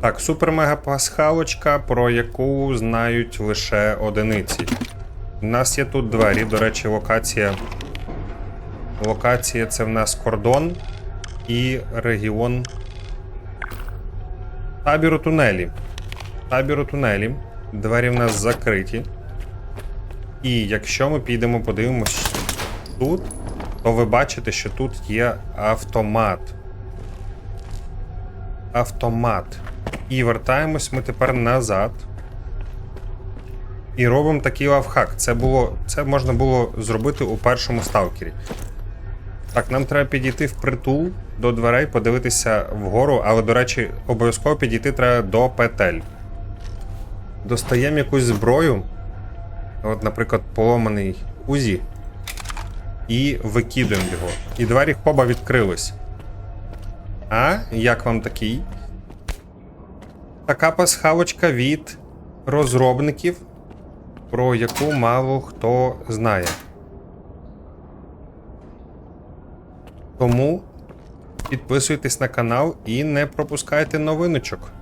Так, супер-мега пасхалочка, про яку знають лише одиниці. У нас є тут двері, до речі, локація. Локація це в нас кордон і регіон табіру тунелі. Табіру тунелі. Двері в нас закриті. І якщо ми підемо подивимось тут, то ви бачите, що тут є автомат. Автомат. І вертаємось ми тепер назад. І робимо такий лавхак. Це було. Це можна було зробити у першому сталкері. Так, нам треба підійти в притул до дверей, подивитися вгору, але, до речі, обов'язково підійти треба до петель. Достаємо якусь зброю. От, наприклад, поломаний УЗІ. І викидуємо його. І двері хоба відкрились. А, як вам такий? Така пасхалочка від розробників, про яку мало хто знає. Тому підписуйтесь на канал і не пропускайте новиночок.